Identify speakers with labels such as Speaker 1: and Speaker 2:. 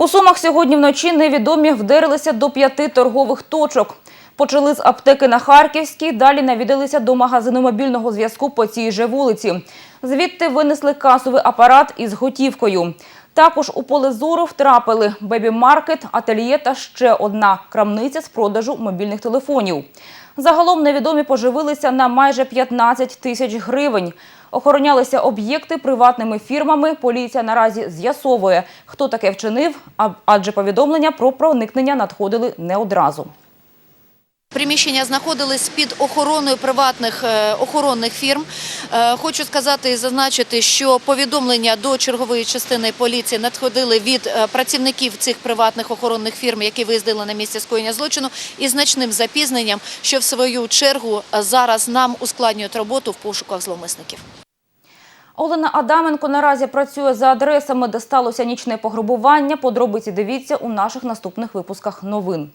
Speaker 1: У Сумах сьогодні вночі невідомі вдерлися до п'яти торгових точок. Почали з аптеки на Харківській, далі навідалися до магазину мобільного зв'язку по цій же вулиці. Звідти винесли касовий апарат із готівкою. Також у поле зору втрапили бебі-маркет, ательє та ще одна крамниця з продажу мобільних телефонів. Загалом невідомі поживилися на майже 15 тисяч гривень. Охоронялися об'єкти приватними фірмами. Поліція наразі з'ясовує, хто таке вчинив, адже повідомлення про проникнення надходили не одразу.
Speaker 2: Приміщення знаходились під охороною приватних е, охоронних фірм. Е, Хочу сказати і зазначити, що повідомлення до чергової частини поліції надходили від е, працівників цих приватних охоронних фірм, які виїздили на місце скоєння злочину, і значним запізненням, що в свою чергу зараз нам ускладнюють роботу в пошуках зловмисників.
Speaker 1: Олена Адаменко наразі працює за адресами, де сталося нічне пограбування. Подробиці дивіться у наших наступних випусках новин.